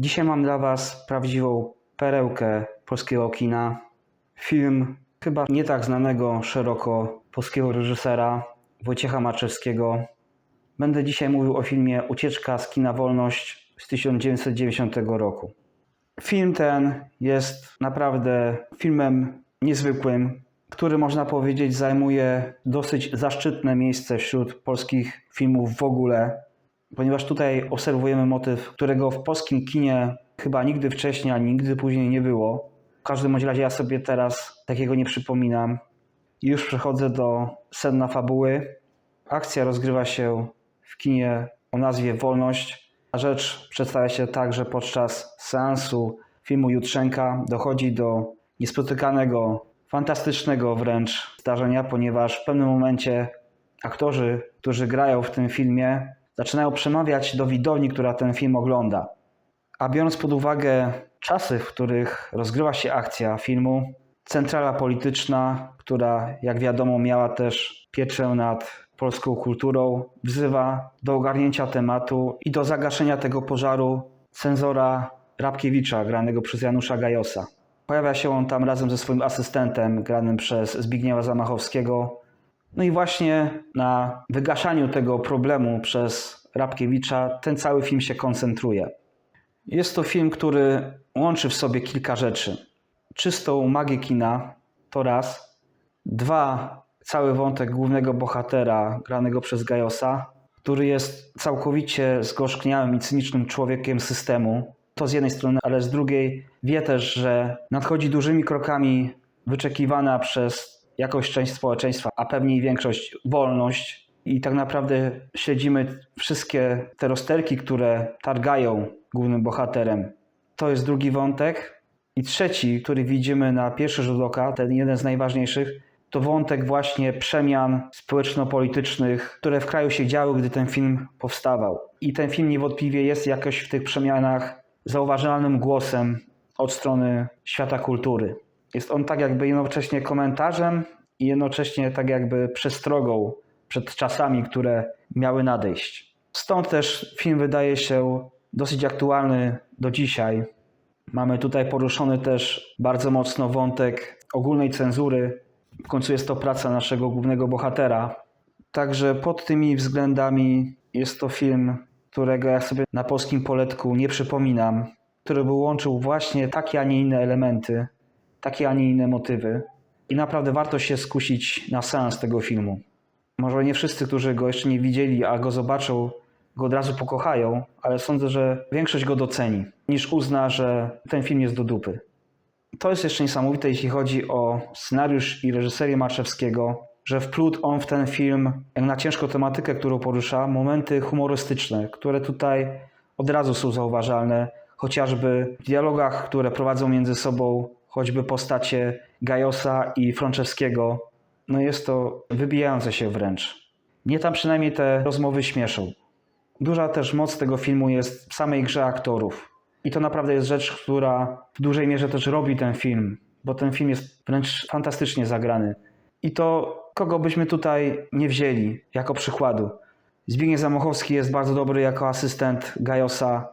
Dzisiaj mam dla Was prawdziwą perełkę polskiego kina. Film chyba nie tak znanego szeroko polskiego reżysera Wojciecha Maczewskiego. Będę dzisiaj mówił o filmie Ucieczka z kina Wolność z 1990 roku. Film ten jest naprawdę filmem niezwykłym, który można powiedzieć zajmuje dosyć zaszczytne miejsce wśród polskich filmów w ogóle, ponieważ tutaj obserwujemy motyw, którego w polskim kinie chyba nigdy wcześniej ani nigdy później nie było. W każdym razie ja sobie teraz takiego nie przypominam. Już przechodzę do sedna fabuły. Akcja rozgrywa się w kinie o nazwie Wolność, a rzecz przedstawia się tak, że podczas seansu filmu Jutrzenka dochodzi do niespotykanego, fantastycznego wręcz zdarzenia, ponieważ w pewnym momencie aktorzy, którzy grają w tym filmie, zaczynają przemawiać do widowni, która ten film ogląda. A biorąc pod uwagę czasy, w których rozgrywa się akcja filmu, centrala polityczna, która jak wiadomo miała też pieczę nad polską kulturą, wzywa do ogarnięcia tematu i do zagaszenia tego pożaru cenzora Rabkiewicza, granego przez Janusza Gajosa. Pojawia się on tam razem ze swoim asystentem, granym przez Zbigniewa Zamachowskiego. No i właśnie na wygaszaniu tego problemu przez Rabkiewicza ten cały film się koncentruje. Jest to film, który łączy w sobie kilka rzeczy. Czystą magię kina to raz. Dwa, cały wątek głównego bohatera, granego przez Gajosa, który jest całkowicie zgorzkniałym i cynicznym człowiekiem systemu. To z jednej strony, ale z drugiej wie też, że nadchodzi dużymi krokami wyczekiwana przez jakąś część społeczeństwa, a pewnie i większość, wolność. I tak naprawdę śledzimy wszystkie te rozterki, które targają głównym bohaterem. To jest drugi wątek. I trzeci, który widzimy na pierwszy rzut oka, ten jeden z najważniejszych, to wątek właśnie przemian społeczno-politycznych, które w kraju się działy, gdy ten film powstawał. I ten film niewątpliwie jest jakoś w tych przemianach zauważalnym głosem od strony świata kultury. Jest on tak jakby jednocześnie komentarzem i jednocześnie tak jakby przestrogą przed czasami, które miały nadejść. Stąd też film wydaje się dosyć aktualny do dzisiaj. Mamy tutaj poruszony też bardzo mocno wątek ogólnej cenzury. W końcu jest to praca naszego głównego bohatera. Także pod tymi względami jest to film, którego ja sobie na polskim poletku nie przypominam, który by łączył właśnie takie, a nie inne elementy, takie, a nie inne motywy. I naprawdę warto się skusić na seans tego filmu. Może nie wszyscy, którzy go jeszcze nie widzieli, a go zobaczą, go od razu pokochają, ale sądzę, że większość go doceni, niż uzna, że ten film jest do dupy. To jest jeszcze niesamowite, jeśli chodzi o scenariusz i reżyserię Marczewskiego, że wplótł on w ten film, jak na ciężką tematykę, którą porusza, momenty humorystyczne, które tutaj od razu są zauważalne, chociażby w dialogach, które prowadzą między sobą choćby postacie Gajosa i Franceskiego. No jest to wybijające się wręcz. Mnie tam przynajmniej te rozmowy śmieszą. Duża też moc tego filmu jest w samej grze aktorów. I to naprawdę jest rzecz, która w dużej mierze też robi ten film, bo ten film jest wręcz fantastycznie zagrany. I to kogo byśmy tutaj nie wzięli jako przykładu. Zbigniew Zamochowski jest bardzo dobry jako asystent Gajosa,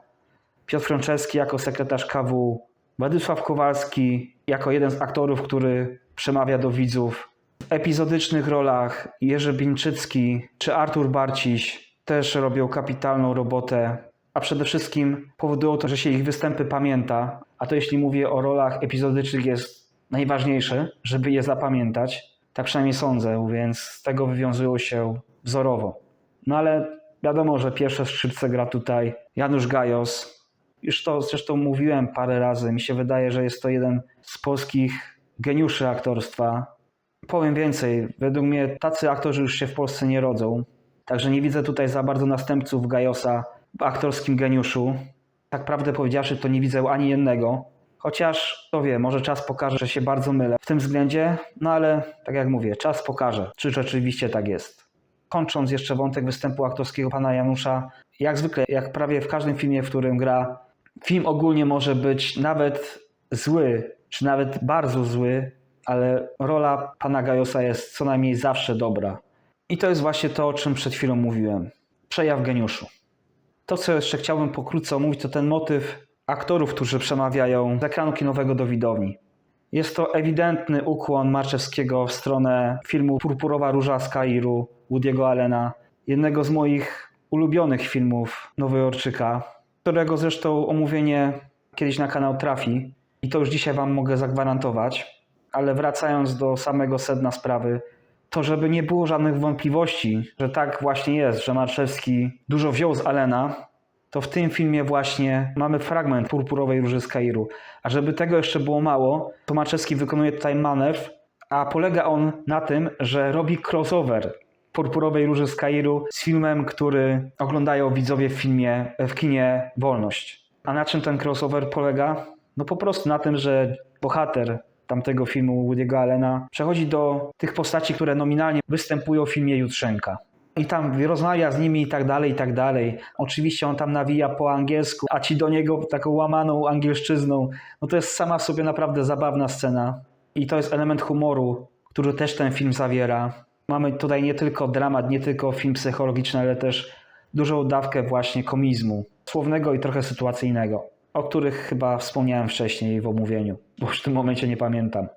Piotr Franceski jako sekretarz KW, Władysław Kowalski jako jeden z aktorów, który przemawia do widzów. W epizodycznych rolach Jerzy Bińczycki czy Artur Barciś też robią kapitalną robotę, a przede wszystkim powodują to, że się ich występy pamięta, a to jeśli mówię o rolach epizodycznych jest najważniejsze, żeby je zapamiętać. Tak przynajmniej sądzę, więc z tego wywiązują się wzorowo. No ale wiadomo, że pierwsze skrzypce gra tutaj Janusz Gajos. Już to zresztą mówiłem parę razy. Mi się wydaje, że jest to jeden z polskich geniuszy aktorstwa. Powiem więcej, według mnie tacy aktorzy już się w Polsce nie rodzą. Także nie widzę tutaj za bardzo następców Gajosa w aktorskim geniuszu. Tak prawdę powiedziawszy, to nie widzę ani jednego. Chociaż, kto wie, może czas pokaże, że się bardzo mylę w tym względzie, no ale tak jak mówię, czas pokaże, czy rzeczywiście tak jest. Kończąc jeszcze wątek występu aktorskiego pana Janusza, jak zwykle, jak prawie w każdym filmie, w którym gra, film ogólnie może być nawet zły, czy nawet bardzo zły, ale rola pana Gajosa jest co najmniej zawsze dobra. I to jest właśnie to, o czym przed chwilą mówiłem. Przejaw geniuszu. To, co jeszcze chciałbym pokrótce omówić, to ten motyw aktorów, którzy przemawiają z ekranu kinowego do widowni. Jest to ewidentny ukłon Marczewskiego w stronę filmu Purpurowa Róża z Kairu Woody'ego Allena, jednego z moich ulubionych filmów Nowojorczyka, którego zresztą omówienie kiedyś na kanał trafi i to już dzisiaj Wam mogę zagwarantować. Ale wracając do samego sedna sprawy, to żeby nie było żadnych wątpliwości, że tak właśnie jest, że Marczewski dużo wziął z Allena, to w tym filmie właśnie mamy fragment Purpurowej Róży z Kairu. A żeby tego jeszcze było mało, to Maczewski wykonuje tutaj manewr, a polega on na tym, że robi crossover Purpurowej Róży z Kairu z filmem, który oglądają widzowie w filmie, w kinie Wolność. A na czym ten crossover polega? No po prostu na tym, że bohater tamtego filmu Woody'ego Allena przechodzi do tych postaci, które nominalnie występują w filmie Jutrzenka i tam rozmawia z nimi i tak dalej, i tak dalej. Oczywiście on tam nawija po angielsku, a ci do niego taką łamaną angielszczyzną. No to jest sama w sobie naprawdę zabawna scena. I to jest element humoru, który też ten film zawiera. Mamy tutaj nie tylko dramat, nie tylko film psychologiczny, ale też dużą dawkę właśnie komizmu, słownego i trochę sytuacyjnego, o których chyba wspomniałem wcześniej w omówieniu, bo już w tym momencie nie pamiętam.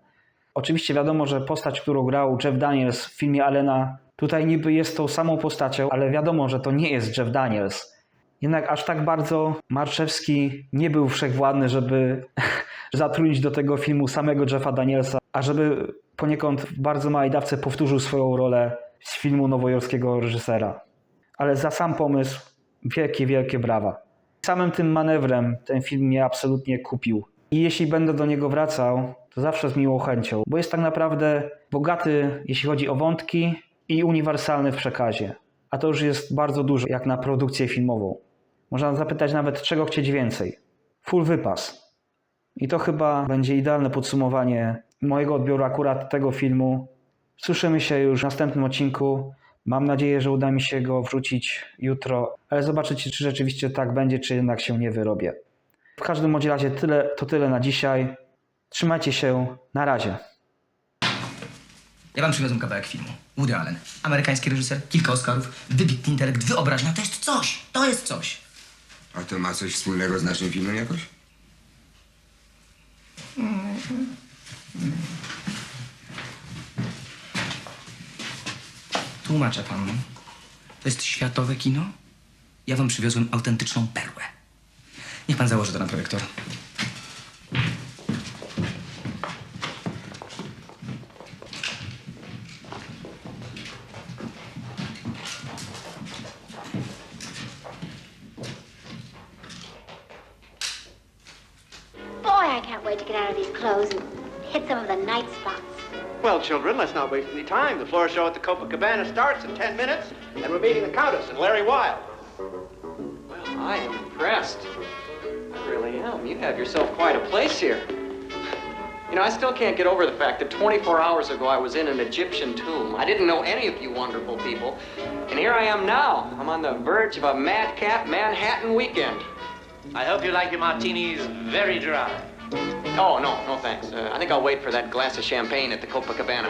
Oczywiście wiadomo, że postać, którą grał Jeff Daniels w filmie Alena, tutaj niby jest tą samą postacią, ale wiadomo, że to nie jest Jeff Daniels. Jednak aż tak bardzo Marczewski nie był wszechwładny, żeby zatrudnić do tego filmu samego Jeffa Danielsa, a żeby poniekąd w bardzo małej dawce powtórzył swoją rolę z filmu nowojorskiego reżysera. Ale za sam pomysł wielkie, wielkie brawa. Samym tym manewrem ten film mnie absolutnie kupił. I jeśli będę do niego wracał, to zawsze z miłą chęcią, bo jest tak naprawdę bogaty, jeśli chodzi o wątki i uniwersalny w przekazie. A to już jest bardzo dużo, jak na produkcję filmową. Można zapytać nawet, czego chcieć więcej. Full wypas. I to chyba będzie idealne podsumowanie mojego odbioru akurat tego filmu. Słyszymy się już w następnym odcinku. Mam nadzieję, że uda mi się go wrzucić jutro, ale zobaczycie, czy rzeczywiście tak będzie, czy jednak się nie wyrobię. W każdym bądź razie tyle, to tyle na dzisiaj. Trzymajcie się. Na razie. Ja wam przywiozłem kawałek filmu. Woody Allen. Amerykański reżyser, kilka Oscarów, wybitny intelekt, wyobraźnia. To jest coś. To jest coś. A to ma coś wspólnego z naszym filmem jakoś? Tłumaczę panu. To jest światowe kino. Ja wam przywiozłem autentyczną perłę. Niech pan założy to na projektor. Children, let's not waste any time. The floor show at the Copacabana starts in 10 minutes, and we're meeting the Countess and Larry Wilde. Well, I am impressed. I really am. You have yourself quite a place here. You know, I still can't get over the fact that 24 hours ago I was in an Egyptian tomb. I didn't know any of you wonderful people. And here I am now. I'm on the verge of a madcap Manhattan weekend. I hope you like your martinis very dry. Oh, no, no thanks. Uh, I think I'll wait for that glass of champagne at the Copacabana.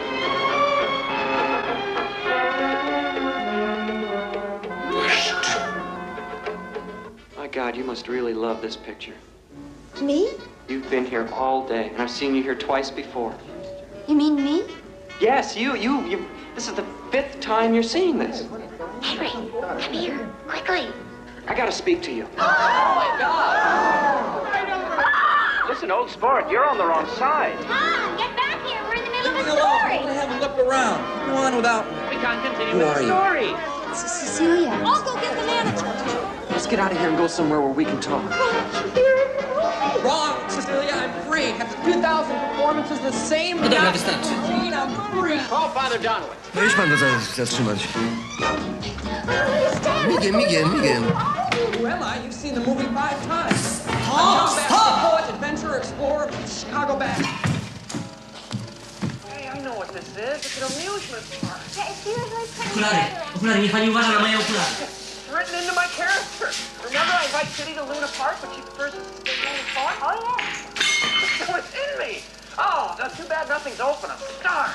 My God, you must really love this picture. Me? You've been here all day, and I've seen you here twice before. You mean me? Yes, you, you, you. This is the fifth time you're seeing this. Henry, come here, quickly. I gotta speak to you. Listen, old sport, you're on the wrong side. Mom, get back here. We're in the middle of a story. We have a look around. Go on without me. We can't continue Who with are the you? story. Cecilia. I'll go get the manager. Let's get out of here and go somewhere where we can talk. Wrong, Cecilia, I'm free. After 2,000 performances, the same No dobra, night wystarczy. routine, I'm free. Call Father Donowitz. No już pan go za- zatrzymać. Migiem, migiem, migiem. Who am I? You've seen the movie five times. Stop! I know what this is. It's an amusement park. Okulary. Okulary, niech pani uważa na moje okulary. It's written into my character. Remember, I invite Kitty to Luna Park, but she prefers to stay in the park? Oh, yeah. so it's in me. Oh, that's too bad nothing's open. I'm darn.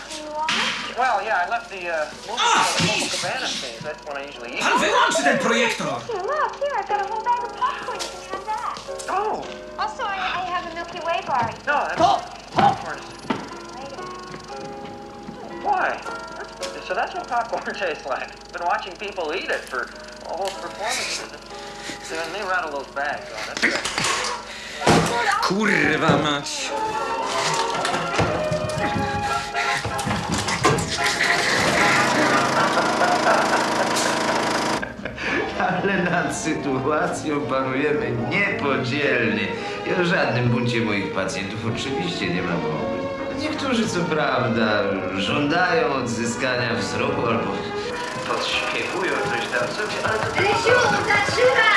Well, yeah, I left the uh, Ah, the please. Copacabana. That's when I usually eat. Pan wyłączy ten projektor. Here, look, here, I've got a whole bag of popcorn. You can have that. Oh, sorry. No, that's popcorn. Why? So that's what popcorn tastes like. Been watching people eat it for all those performances. When they rattle those bags, that's good. Kurwa mać! Ale nad sytuacją panujemy niepodzielnie. I o żadnym buncie moich pacjentów oczywiście nie ma mowy. Niektórzy co prawda żądają odzyskania wzroku albo podśpiechują coś tam sobie, ale to Rysiu, zatrzymaj!